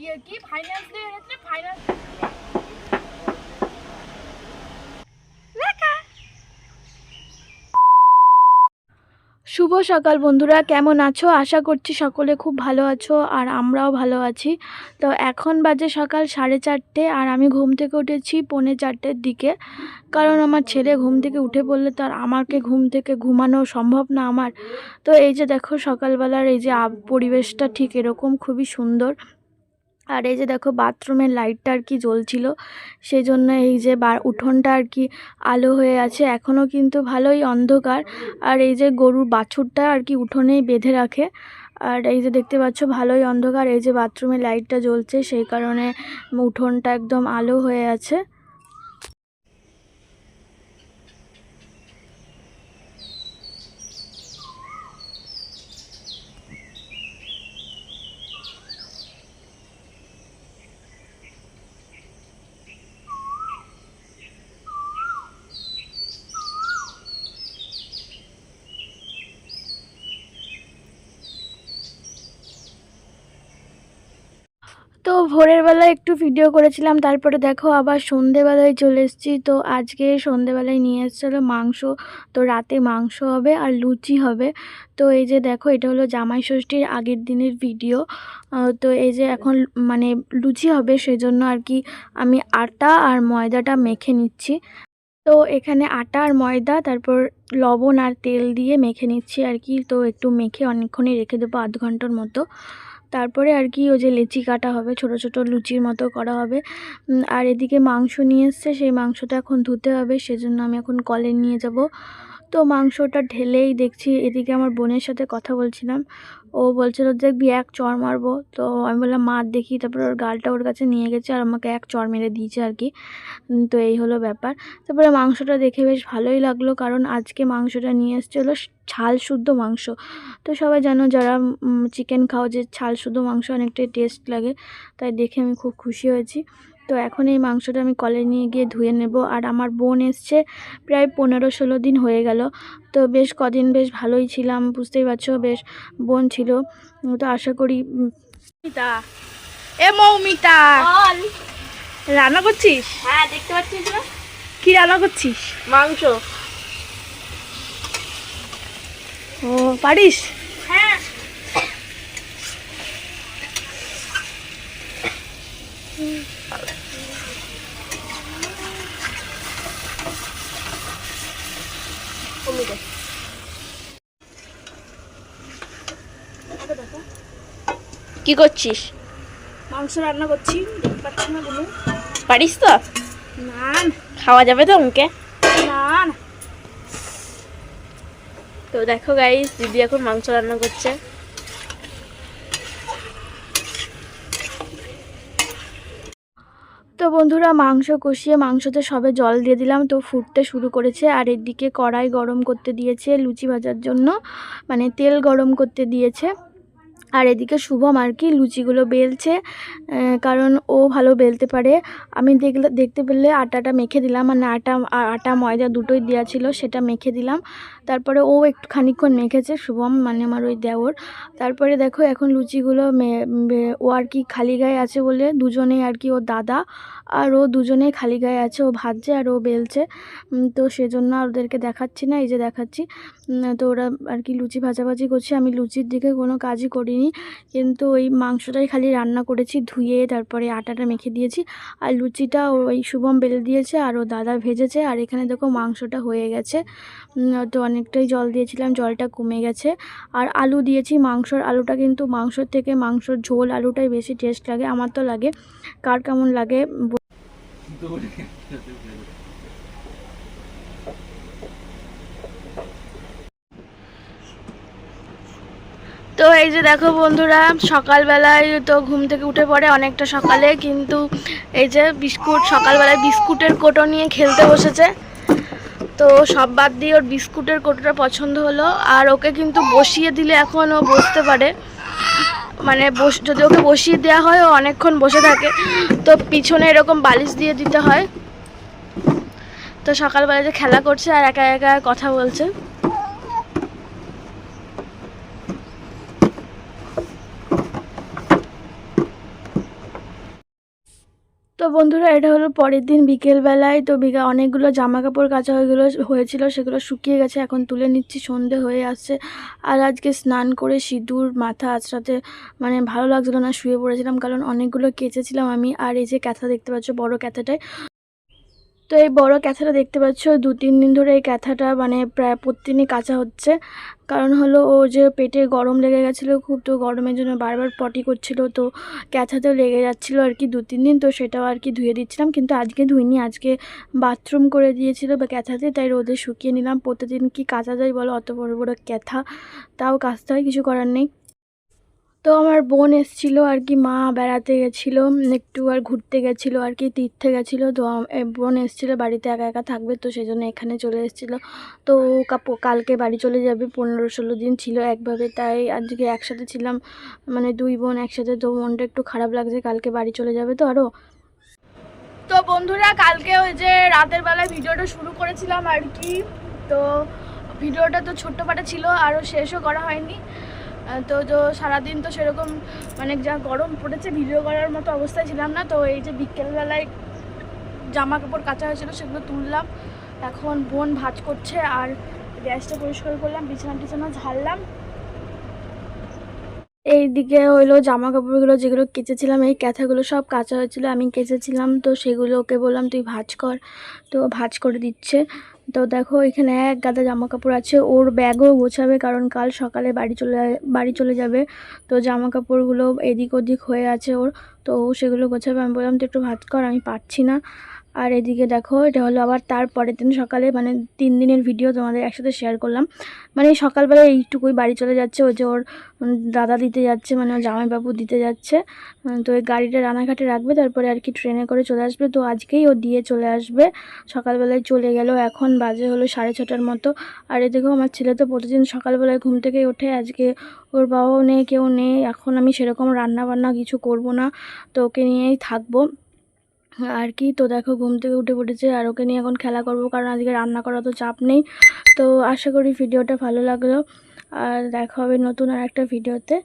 ইয়ে শুভ সকাল বন্ধুরা, কেমন আছো? আশা করছি সকলে খুব ভালো আছো আর আমরাও ভালো আছি। তো এখন বাজে সকাল সাড়ে চারটে আর আমি ঘুম থেকে উঠেছি পৌনে চারটের দিকে। কারণ আমার ছেলে ঘুম থেকে উঠে পড়লে তো আর আমাকে ঘুম থেকে ঘুমানো সম্ভব না আমার। তো এই যে দেখো সকালবেলার এই যে পরিবেশটা ঠিক এরকম খুবই সুন্দর। আর এই যে দেখো বাথরুমের লাইটটা আর কি জ্বলছিল সেই জন্য এই যে বা, উঠোনটা আর কি আলো হয়ে আছে, এখনও কিন্তু ভালোই অন্ধকার। আর এই যে গরুর বাছুরটা আর কি উঠোনেই বেঁধে রাখে, আর এই যে দেখতে পাচ্ছ ভালোই অন্ধকার, এই যে বাথরুমের লাইটটা জ্বলছে, সেই কারণে উঠোনটা একদম আলো হয়ে আছে। তো ভোরের বেলায় একটু ভিডিও করেছিলাম, তারপরে দেখো আবার সন্ধেবেলায় চলে এসেছি। তো আজকে সন্ধেবেলায় নিয়ে এসেছিল মাংস। তো রাতে মাংস হবে আর লুচি হবে। তো এই যে দেখো, এটা হলো জামাই ষষ্ঠীর আগের দিনের ভিডিও তো এই যে এখন মানে লুচি হবে, সেজন্য আর কি আমি আটা আর ময়দাটা মেখে নিচ্ছি। তো এখানে আটা আর ময়দা, তারপর লবণ আর তেল দিয়ে মেখে নিচ্ছি আর কি। তো একটু মেখে অনেকক্ষণই রেখে দেবো, আধ ঘণ্টার মতো। তারপরে আর কি ওই যে লেচি কাটা হবে, ছোট ছোট লুচির মতো করা হবে। আর এদিকে মাংস নিয়ে এসছে, সেই মাংসটা এখন ধুতে হবে, সেজন্য আমি এখন কলে নিয়ে যাব। তো মাংসটা ঢেলেই দেখছি, এদিকে আমার বোনের সাথে কথা বলছিলাম। ও বলছিল, দেখবি, এক চর মারবো। তো আমি বললাম মার দেখি। তারপর ওর গালটা ওর কাছে নিয়ে গেছে আর আমাকে এক চর মেরে দিয়েছে আর কি। তো এই হলো ব্যাপার। তারপরে মাংসটা দেখে বেশ ভালোই লাগল, কারণ আজকে মাংসটা নিয়ে এসছে হলো ছাল শুদ্ধ মাংস। তো সবাই জানো, যারা চিকেন খাও যে ছাল শুদ্ধ মাংস অনেকটাই টেস্ট লাগে, তাই দেখে আমি খুব খুশি হয়েছি। তো এখন এই মাংসটা আমি কলে নিয়ে গিয়ে ধুয়ে নেব। আর আমার বোন এসছে প্রায় পনেরো ষোলো দিন হয়ে গেল। তো বেশ কদিন বেশ ভালোই ছিলাম বুঝতেই পারছ বেশ বোন ছিল। তো আশা করি উম, মিতা এ মৌমিতা। রান্না করছিস? হ্যাঁ দেখতে পাচ্ছিস না কি রান্না করছিস? মাংস। ও পারিস? হ্যাঁ। কি করছিস? মাংস রান্না করছি। পাচ্ছি না বলে পারিস তো? না। খাওয়া যাবে তো আমাকে না না। তো দেখো গাইস দিদি এখন মাংস রান্না করছে। তো বন্ধুরা মাংস কষিয়ে মাংসতে সবে জল দিয়ে দিলাম। তো ফুটতে শুরু করেছে আর এদিকে কড়াই গরম করতে দিয়েছে লুচি ভাজার জন্য। মানে তেল গরম করতে দিয়েছে। আর এদিকে শুভম আর কি লুচিগুলো বেলছে কারণ ও ভালো বেলতে পারে। আমি দেখলে, দেখতে পেলে আটাটা মেখে দিলাম মানে আটা আটা, ময়দা দুটোই দেওয়া ছিল, সেটা মেখে দিলাম। তারপরে ও একটু খানিকক্ষণ মেখেছে, শুভম মানে আমার ওই দেওর। তারপরে দেখো এখন লুচিগুলো ও আর কি খালি গায়ে আছে বলে দুজনেই আর কি ও দাদা আর ও দুজনেই খালি গায়ে আছে, ও ভাজছে আর ও বেলছে। তো সেজন্য আর ওদেরকে দেখাচ্ছি না, এই যে দেখাচ্ছি। তো ওরা আর কি লুচি ভাজাভাজি করছে, আমি লুচির দিকে কোনো কাজই করিনি। কিন্তু ওই মাংসটাই খালি রান্না করেছি, ধুয়ে তারপরে আটাটা মেখে দিয়েছি। আর লুচিটা ওই শুভম বেলে দিয়েছে আর ও দাদা ভেজেছে। আর এখানে দেখো মাংসটা হয়ে গেছে। তো অনেকটাই জল দিয়েছিলাম, জলটা কমে গেছে। আর আলু দিয়েছি, মাংসর আলুটা কিন্তু মাংসর থেকে মাংসর ঝোল আলুটাই বেশি টেস্ট লাগে, আমার তো লাগে। কার কেমন লাগে তো এই যে দেখো বন্ধুরা, সকালবেলায় তো ঘুম থেকে উঠে পড়ে অনেকটা সকালে, কিন্তু এই যে বিস্কুট, সকালবেলায় বিস্কুটের কোটো নিয়ে খেলতে বসেছে। তো সব বাদ দিয়ে ওর বিস্কুটের কোটোটা পছন্দ হলো, আর ওকে কিন্তু বসিয়ে দিলে এখন ও বসতে পারে। মানে বস, যদি ওকে বসিয়ে দেওয়া হয়, ও অনেকক্ষণ বসে থাকে। তো পিছনে এরকম বালিশ দিয়ে দিতে হয়। তো সকালবেলা যে খেলা করছে, আর একা একা কথা বলছে। বন্ধুরা, এটা হলো পরের দিন বিকেলবেলায়। তো বিকা, অনেকগুলো জামা কাপড় কাচা হয়েগুলো হয়েছিল, সেগুলো শুকিয়ে গেছে, এখন তুলে নিচ্ছি, সন্ধে হয়ে আসছে। আর আজকে স্নান করে সিঁদুর, মাথা আঁচড়াতে মানে ভালো লাগছিল না, শুয়ে পড়েছিলাম, কারণ অনেকগুলো কেচেছিলাম আমি। আর এই যে ক্যাথা দেখতে পাচ্ছ, বড় ক্যাথাটায়। তো এই বড় ক্যাথাটা দেখতে পাচ্ছ দু তিন দিন ধরে এই ক্যাথাটা মানে প্রায় প্রতিদিনই কাঁচা হচ্ছে। কারণ হলো ও যে পেটে গরম লেগে গেছিল খুব, তো গরমের জন্য বারবার পটি করছিল, তো ক্যাথাতেও লেগে যাচ্ছিল আর কি দু তিন দিন, তো সেটাও আর কি ধুয়ে দিচ্ছিলাম। কিন্তু আজকে ধুইনি, আজকে বাথরুম করে দিয়েছিল বা ক্যাথাতে, তাই রোদে শুকিয়ে নিলাম। প্রতিদিন কি কাচা যায় বলো? অত বড় বড় ক্যাথা, তাও কাচতে হয়, কিছু করার নেই। তো আমার বোন এসছিল আর কি, মা বেড়াতে গেছিল, একটু আর ঘুরতে গেছিল আর কি, তীর্থে গেছিল। তো বোন এসছিল বাড়িতে একা একা থাকবে, তো সেই জন্য এখানে চলে এসেছিল। তো কালকে বাড়ি চলে যাবে, পনেরো ষোলো দিন ছিল একভাবে, তাই আজকে একসাথে ছিলাম মানে দুই বোন একসাথে, তো মনটা একটু খারাপ লাগছে, কালকে বাড়ি চলে যাবে তো আরও তো বন্ধুরা, কালকে ওই যে রাতের বেলায় ভিডিওটা শুরু করেছিলাম আর কি, তো ভিডিওটা তো ছোট্ট পাটা ছিল আরও শেষও করা হয়নি। তো তো সারাদিন তো সেরকম মানে যা গরম পড়েছে, ভিডিও করার মতো অবস্থায় ছিলাম না, তো এই যে বিকেলবেলায় জামা কাপড় কাচা হয়েছিল সেগুলো তুললাম। এখন বোন ভাজ করছে আর গ্যাসটা পরিষ্কার করলাম বিছানা টিছানা ঝাড়লাম। এইদিকে হইল জামা কাপড়গুলো যেগুলো কেচেছিলাম, এই ক্যাথাগুলো সব কাঁচা হয়েছিল, আমি কেচেছিলাম। তো সেগুলো ওকে বললাম, তুই ভাজ কর। তো ভাজ করে দিচ্ছে। তো দেখো, এখানে এক গাদা জামা কাপড় আছে, ওর ব্যাগও গোছাবে কারণ কাল সকালে বাড়ি চলে বাড়ি চলে যাবে। তো জামা কাপড়গুলো এদিক ওদিক হয়ে আছে ওর, তো সেগুলো গোছাবে। আমি বললাম, তুই একটু ভাজ কর, আমি পারছি না। আর এদিকে দেখো, এটা হলো আবার তার পরের দিন সকালে মানে তিন দিনের ভিডিও তোমাদের একসাথে শেয়ার করলাম। মানে সকালবেলা এইটুকুই বাড়ি চলে যাচ্ছে ও যে ওর দাদা দিতে যাচ্ছে মানে ওর জামাইবাবু দিতে যাচ্ছে। তো ওই গাড়িটা রানাঘাটে রাখবে, তারপরে আর কি ট্রেনে করে চলে আসবে। তো আজকেই ও দিয়ে চলে আসবে। সকালবেলায় চলে গেল, এখন বাজে হলো সাড়ে ছটার মতো। আর এদিকেও আমার ছেলে তো প্রতিদিন সকালবেলায় ঘুম থেকে ওঠে। আজকে ওর বাবাও নেই, কেউ নেই। এখন আমি সেরকম রান্না বান্না কিছু করব না। তো ওকে নিয়েই থাকব। আর কি? তো দেখো, ঘুম থেকে উঠে পড়েছে আর ওকে নিয়ে এখন খেলা করব, কারণ আজকে রান্না করা তো চাপ নেই। তো আশা করি ভিডিওটা ভালো লাগল। আর দেখা হবে নতুন আর একটা ভিডিওতে।